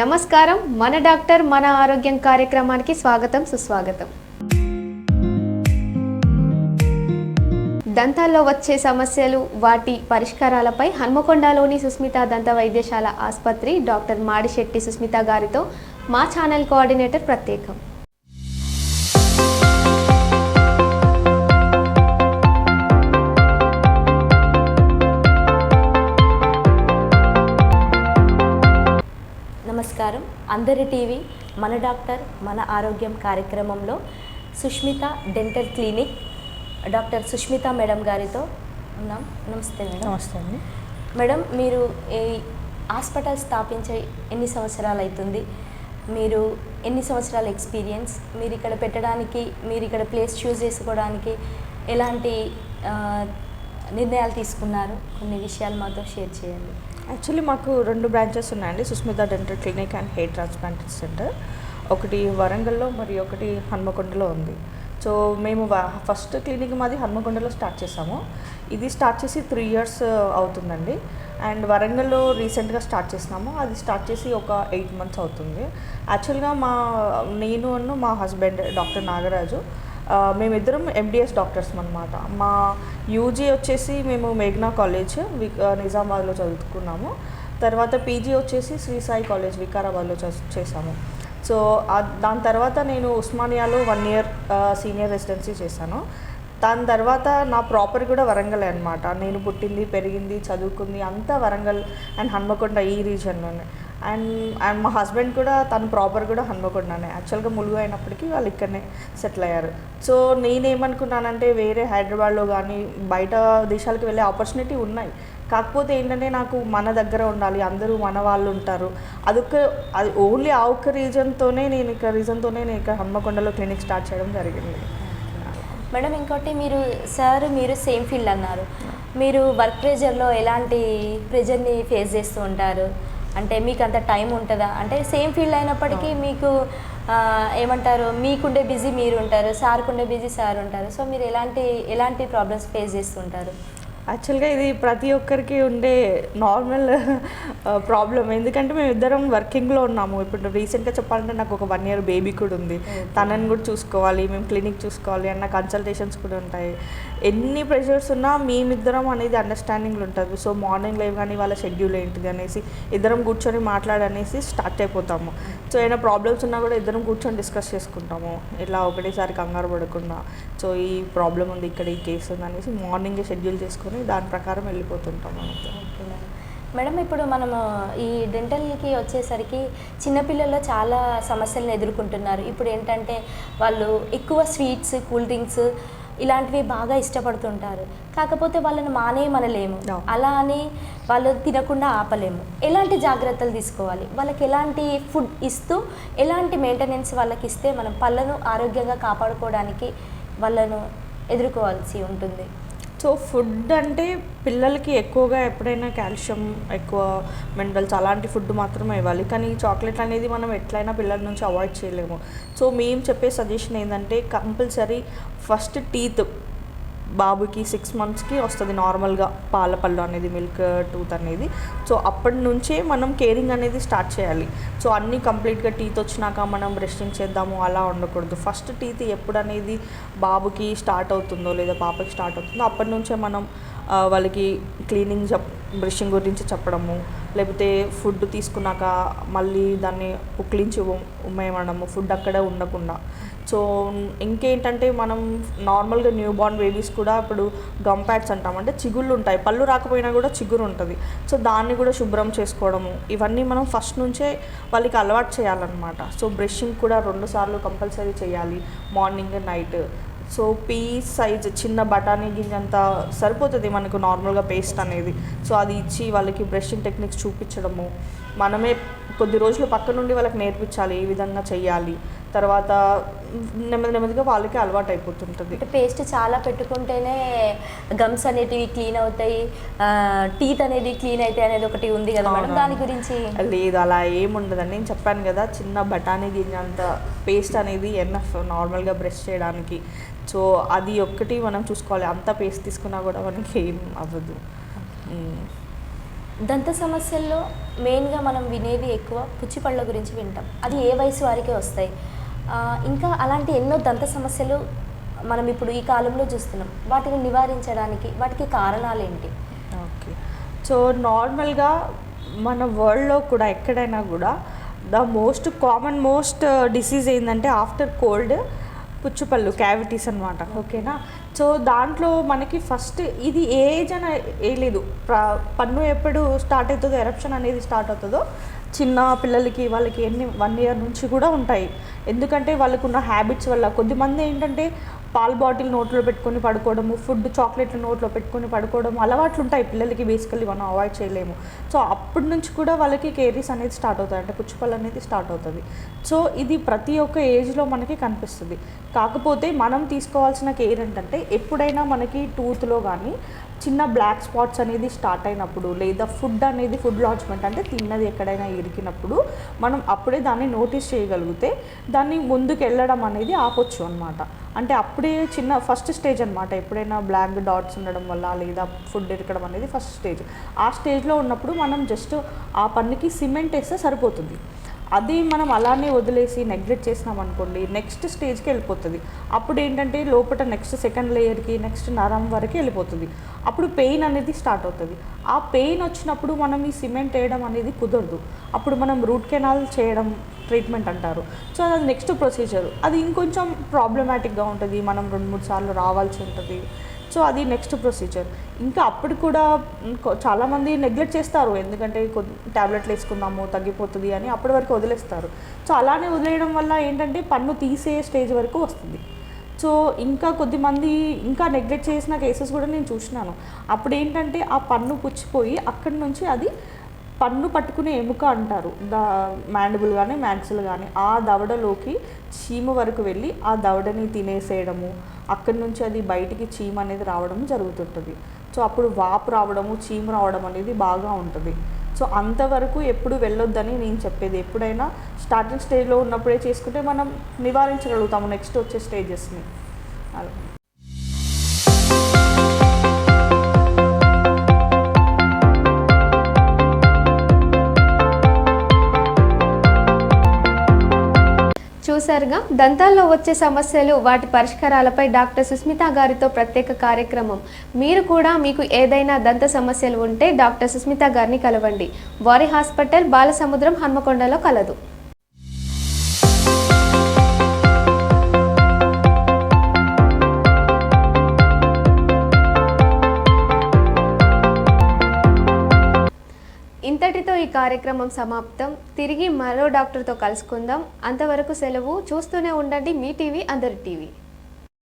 నమస్కారం. మన డాక్టర్ మన ఆరోగ్యం కార్యక్రమానికి స్వాగతం సుస్వాగతం. దంతాల్లో వచ్చే సమస్యలు వాటి పరిష్కారాలపై హన్మకొండలోని సుస్మిత దంత వైద్యశాల ఆసుపత్రి డాక్టర్ మాడిశెట్టి సుస్మిత గారితో మా ఛానల్ కోఆర్డినేటర్ ప్రత్యేకం. నమస్కారం. అందరి టీవీ మన డాక్టర్ మన ఆరోగ్యం కార్యక్రమంలో Sushmita dental clinic. Doctor Sushmita madam గారితో ఉన్నాం. నమస్తే మేడం. నమస్తే అండి. మేడం మీరు ఈ హాస్పిటల్ స్థాపించి ఎన్ని సంవత్సరాలు అవుతుంది? మీరు ఎన్ని సంవత్సరాల ఎక్స్పీరియన్స్? మీరు ఇక్కడ పెట్టడానికి మీరు ఇక్కడ ప్లేస్ చూస్ చేసుకోవడానికి ఎలాంటి నిర్ణయాలు తీసుకున్నారు? కొన్ని విషయాలు మాతో షేర్ చేయండి. యాక్చువల్లీ మాకు రెండు బ్రాంచెస్ ఉన్నాయండి. Susmita dental clinic and hair transplant centre. ఒకటి వరంగల్లో మరి ఒకటి హన్మకొండలో ఉంది. సో మేము ఫస్ట్ క్లినిక్ మాది హన్మకొండలో స్టార్ట్ చేసాము. ఇది స్టార్ట్ చేసి త్రీ ఇయర్స్ అవుతుందండి. అండ్ వరంగల్లో రీసెంట్గా స్టార్ట్ చేసినాము. అది స్టార్ట్ చేసి ఒక ఎయిట్ మంత్స్ అవుతుంది. యాక్చువల్గా మా నేను అన్ను మా హస్బెండ్ డాక్టర్ నాగరాజు. మేమిద్దరం ఎండిఎస్ డాక్టర్స్ అనమాట మా యూజీ వచ్చేసి మేము మేఘ్నా కాలేజ్ వి- నిజామాబాద్లో చదువుకున్నాము. తర్వాత పీజీ వచ్చేసి శ్రీ సాయి కాలేజ్ వికారాబాద్లో చ- చేశాము. సో దాని తర్వాత నేను ఉస్మానియాలో వన్ ఇయర్ సీనియర్ రెసిడెన్సీ చేశాను. దాని తర్వాత నా ప్రాపర్ కూడా వరంగల్ అనమాట నేను పుట్టింది పెరిగింది చదువుకుంది అంతా వరంగల్ అండ్ హన్మకొండ ఈ రీజన్లోనే అండ్ అండ్ మా హస్బెండ్ కూడా తను ప్రాపర్ కూడా హన్మకొండనే. యాక్చువల్గా ములుగు అయినప్పటికీ వాళ్ళు ఇక్కడనే సెటిల్ అయ్యారు. సో నేనేమనుకున్నానంటే వేరే హైదరాబాద్లో కానీ బయట దేశాలకు వెళ్ళే ఆపర్చునిటీ ఉన్నాయి. కాకపోతే ఏంటంటే నాకు మన దగ్గర ఉండాలి అందరూ మన వాళ్ళు ఉంటారు. అదొక అది ఓన్లీ ఆ ఒక్క రీజన్తోనే నేను ఇక్కడ రీజన్తోనే నేను ఇక్కడ హన్మకొండలో క్లినిక్ స్టార్ట్ చేయడం జరిగింది. మేడం ఇంకోటి మీరు సార్ మీరు సేమ్ ఫీల్డ్ అన్నారు. మీరు వర్క్ ప్రెజర్లో ఎలాంటి ప్రెజర్ని ఫేస్ చేస్తూ ఉంటారు? అంటే మీకు అంత టైం ఉంటుందా? అంటే సేమ్ ఫీల్డ్ అయినప్పటికీ మీకు ఏమంటారు మీకుండే బిజీ మీరు ఉంటారు సార్కుండే బిజీ సార్ ఉంటారు సో మీరు ఎలాంటి ఎలాంటి ప్రాబ్లమ్స్ ఫేస్ చేస్తుంటారు? యాక్చువల్గా ఇది ప్రతి ఒక్కరికి ఉండే నార్మల్ ప్రాబ్లం ఎందుకంటే మేము ఇద్దరం వర్కింగ్లో ఉన్నాము. ఇప్పుడు రీసెంట్గా చెప్పాలంటే నాకు ఒక వన్ ఇయర్ బేబీ కూడా ఉంది. తనని కూడా చూసుకోవాలి మేము క్లినిక్ చూసుకోవాలి అన్న కన్సల్టేషన్స్ కూడా ఉంటాయి. ఎన్ని ప్రెషర్స్ ఉన్నా మేమిద్దరం అనేది అండర్స్టాండింగ్లో ఉంటుంది సో మార్నింగ్ లేవ్ కానీ వాళ్ళ షెడ్యూల్ ఏంటిది అనేసి ఇద్దరం కూర్చొని మాట్లాడనేసి స్టార్ట్ అయిపోతాము. సో ఏమైనా ప్రాబ్లమ్స్ ఉన్నా కూడా ఇద్దరం కూర్చొని డిస్కస్ చేసుకుంటాము. ఇట్లా ఒకటేసారి కంగారు పడకుండా. సో ఈ ప్రాబ్లం ఉంది ఇక్కడ ఈ కేసు ఉంది అనేసి మార్నింగే షెడ్యూల్ చేసుకొని దాని ప్రకారం వెళ్ళిపోతుంటాం ఓకే మేడం. మేడం ఇప్పుడు మనము ఈ డెంటల్కి వచ్చేసరికి చిన్నపిల్లల్లో చాలా సమస్యలను ఎదుర్కొంటున్నారు. ఇప్పుడు ఏంటంటే వాళ్ళు ఎక్కువ స్వీట్స్ కూల్ డ్రింక్స్ ఇలాంటివి బాగా ఇష్టపడుతుంటారు. కాకపోతే వాళ్ళని మానేయమనలేము. అలా అని వాళ్ళు తినకుండా ఆపలేము. ఎలాంటి జాగ్రత్తలు తీసుకోవాలి? వాళ్ళకి ఎలాంటి ఫుడ్ ఇస్తూ ఎలాంటి మెయింటెనెన్స్ వాళ్ళకి ఇస్తే మనం పళ్ళను ఆరోగ్యంగా కాపాడుకోవడానికి వాళ్ళను ఎదుర్కోవాల్సి ఉంటుంది. సో ఫుడ్ అంటే పిల్లలకి ఎక్కువగా ఎప్పుడైనా కాల్షియం ఎక్కువ మినరల్స్ అలాంటి ఫుడ్ మాత్రమే ఇవ్వాలి. కానీ చాక్లెట్ అనేది మనం ఎట్లయినా పిల్లల నుంచి అవాయిడ్ చేయలేము. సో మేము చెప్పే సజెషన్ ఏంటంటే కంపల్సరీ ఫస్ట్ టీత్ బాబుకి సిక్స్ మంత్స్కి వస్తుంది నార్మల్గా పాల పళ్ళు అనేది మిల్క్ టూత్ అనేది. సో అప్పటి నుంచే మనం కేరింగ్ అనేది స్టార్ట్ చేయాలి. సో అన్నీ కంప్లీట్గా టీత్ వచ్చినాక మనం బ్రషింగ్ చేద్దాము అలా ఉండకూడదు. ఫస్ట్ టీత్ ఎప్పుడు అనేది బాబుకి స్టార్ట్ అవుతుందో లేదా పాపకి స్టార్ట్ అవుతుందో అప్పటి నుంచే మనం వాళ్ళకి క్లీనింగ్ చెప్ బ్రషింగ్ గురించి చెప్పడము లేకపోతే ఫుడ్ తీసుకున్నాక మళ్ళీ దాన్ని పుక్లించి ఉమ్- ఉమ్మేయడము ఫుడ్ అక్కడే ఉండకుండా. సో ఇంకేంటంటే మనం నార్మల్గా న్యూ బార్న్ బేబీస్ కూడా ఇప్పుడు గమ్ ప్యాడ్స్ అంటాం. అంటే చిగుళ్ళు ఉంటాయి. పళ్ళు రాకపోయినా కూడా చిగురు ఉంటుంది. సో దాన్ని కూడా శుభ్రం చేసుకోవడము. ఇవన్నీ మనం ఫస్ట్ నుంచే వాళ్ళకి అలవాటు చేయాలన్నమాట. సో బ్రషింగ్ కూడా రెండు సార్లు కంపల్సరీ చేయాలి. Morning night. So pea size చిన్న బఠానీ గింజ అంత సరిపోతుంది మనకు నార్మల్గా పేస్ట్ అనేది. సో అది ఇచ్చి వాళ్ళకి బ్రషింగ్ టెక్నిక్స్ చూపించడము. మనమే కొద్ది రోజులు పక్క నుండి వాళ్ళకి నేర్పించాలి. ఏ విధంగా చేయాలి తర్వాత నెమ్మది నెమ్మదిగా వాళ్ళకి అలవాటు అయిపోతుంటుంది. అంటే పేస్ట్ చాలా పెట్టుకుంటేనే గమ్స్ అనేటివి క్లీన్ అవుతాయి టీత్ అనేది క్లీన్ అవుతాయి అనేది ఒకటి ఉంది కదా మేడం. దాని గురించి? లేదు అలా ఏముండదండి నేను చెప్పాను కదా చిన్న బఠానీ గింజంత పేస్ట్ అనేది ఎన్ఎఫ్ నార్మల్గా బ్రష్ చేయడానికి. సో అది ఒక్కటి మనం చూసుకోవాలి. అంత పేస్ట్ తీసుకున్నా కూడా మనకి ఏం అవ్వదు. దంత సమస్యల్లో మెయిన్గా మనం వినేది ఎక్కువ పుచ్చిపళ్ళ గురించి వింటాం. అది ఏ వయసు వారికే వస్తాయి? ఇంకా అలాంటి ఎన్నో దంత సమస్యలు మనం ఇప్పుడు ఈ కాలంలో చూస్తున్నాం. వాటిని నివారించడానికి వాటికి కారణాలు ఏంటి ఓకే. సో నార్మల్గా మన వరల్డ్లో కూడా ఎక్కడైనా కూడా the most common most disease ఏంటంటే ఆఫ్టర్ కోల్డ్ పుచ్చుపళ్ళు క్యావిటీస్ అనమాట ఓకేనా? సో దాంట్లో మనకి ఫస్ట్ ఇది ఏ ఏజ్ అని ఏ లేదు. పన్ను ఎప్పుడు స్టార్ట్ అవుతుందో ఎరప్షన్ అనేది స్టార్ట్ అవుతుందో చిన్న పిల్లలకి వాళ్ళకి ఎన్ని వన్ ఇయర్ నుంచి కూడా ఉంటాయి. ఎందుకంటే వాళ్ళకున్న హ్యాబిట్స్ వల్ల కొద్దిమంది ఏంటంటే పాల్ బాటిల్ నోట్లో పెట్టుకొని పడుకోవడము ఫుడ్ చాక్లెట్లు నోట్లో పెట్టుకొని పడుకోవడం అలవాట్లు ఉంటాయి పిల్లలకి బేసికల్లీ మనం అవాయిడ్ చేయలేము. సో అప్పటి నుంచి కూడా వాళ్ళకి కేరీస్ అనేది స్టార్ట్ అవుతుంది అంటే పుచ్చిపళ్ళు అనేది స్టార్ట్ అవుతుంది. సో ఇది ప్రతి ఒక్క ఏజ్లో మనకి కనిపిస్తుంది. కాకపోతే మనం తీసుకోవాల్సిన కేర్ ఏంటంటే ఎప్పుడైనా మనకి టూత్లో కానీ చిన్న బ్లాక్ స్పాట్స్ అనేది స్టార్ట్ అయినప్పుడు లేదా ఫుడ్ అనేది ఫుడ్ లాడ్జ్మెంట్ అంటే తిన్నది ఎక్కడైనా ఇరికినప్పుడు మనం అప్పుడే దాన్ని నోటీస్ చేయగలిగితే దాన్ని ముందుకు వెళ్ళడం అనేది ఆపొచ్చు అనమాట అంటే అప్పుడే చిన్న ఫస్ట్ స్టేజ్ అనమాట ఎప్పుడైనా బ్లాక్ డాట్స్ ఉండడం వల్ల లేదా ఫుడ్ ఇరకడం అనేది ఫస్ట్ స్టేజ్ ఆ స్టేజ్లో ఉన్నప్పుడు మనం జస్ట్ ఆ పన్నుకి సిమెంట్ వేస్తే సరిపోతుంది. అది మనం అలానే వదిలేసి నెగ్లెక్ట్ చేసినాం అనుకోండి నెక్స్ట్ స్టేజ్కి వెళ్ళిపోతుంది. అప్పుడు ఏంటంటే లోపల నెక్స్ట్ సెకండ్ లేయర్కి నెక్స్ట్ నరం వరకు వెళ్ళిపోతుంది. అప్పుడు పెయిన్ అనేది స్టార్ట్ అవుతుంది. ఆ పెయిన్ వచ్చినప్పుడు మనం ఈ సిమెంట్ వేయడం అనేది కుదరదు. అప్పుడు మనం రూట్ కెనాల్ చేయడం ట్రీట్మెంట్ అంటారు. సో అది నెక్స్ట్ ప్రొసీజర్ అది ఇంకొంచెం ప్రాబ్లమాటిక్గా ఉంటుంది. మనం రెండు మూడు సార్లు రావాల్సి ఉంటుంది. సో అది నెక్స్ట్ ప్రొసీజర్ ఇంకా అప్పుడు కూడా చాలామంది నెగ్లెక్ట్ చేస్తారు. ఎందుకంటే కొద్ది టాబ్లెట్లు వేసుకుందాము తగ్గిపోతుంది అని అప్పటి వరకు వదిలేస్తారు. సో అలానే వదిలేయడం వల్ల ఏంటంటే పన్ను తీసే స్టేజ్ వరకు వస్తుంది. సో ఇంకా కొద్దిమంది ఇంకా నెగ్లెక్ట్ చేసిన కేసెస్ కూడా నేను చూసినాను. అప్పుడు ఏంటంటే ఆ పన్ను పుచ్చిపోయి అక్కడి నుంచి అది పన్ను పట్టుకునే ఎముక అంటారు. ద మ్యాండిబుల్ కానీ మ్యాక్సిల్ కానీ ఆ దవడలోకి చీమ వరకు వెళ్ళి ఆ దవడని తినేసేయడము అక్కడి నుంచి అది బయటికి చీమ అనేది రావడం జరుగుతుంటుంది. సో అప్పుడు వాపు రావడము చీమ రావడం అనేది బాగా ఉంటుంది. సో అంతవరకు ఎప్పుడు వెళ్ళొద్దని నేను చెప్పేది. ఎప్పుడైనా స్టార్టింగ్ స్టేజ్లో ఉన్నప్పుడే చేసుకుంటే మనం నివారించగలుగుతాము నెక్స్ట్ వచ్చే స్టేజెస్ని అలా. చూశారుగా దంతాల్లో వచ్చే సమస్యలు వాటి పరిష్కారాలపై డాక్టర్ సుస్మిత గారితో ప్రత్యేక కార్యక్రమం. మీరు కూడా మీకు ఏదైనా దంత సమస్యలు ఉంటే డాక్టర్ సుస్మిత గారిని కలవండి. వారి హాస్పిటల్ బాలసముద్రం హన్మకొండలో కలదు. కార్యక్రమం సమాప్తం. తిరిగి మరో డాక్టర్తో కలుసుకుందాం. అంతవరకు సెలవు. చూస్తూనే ఉండండి మీ టీవీ అందరి టీవీ.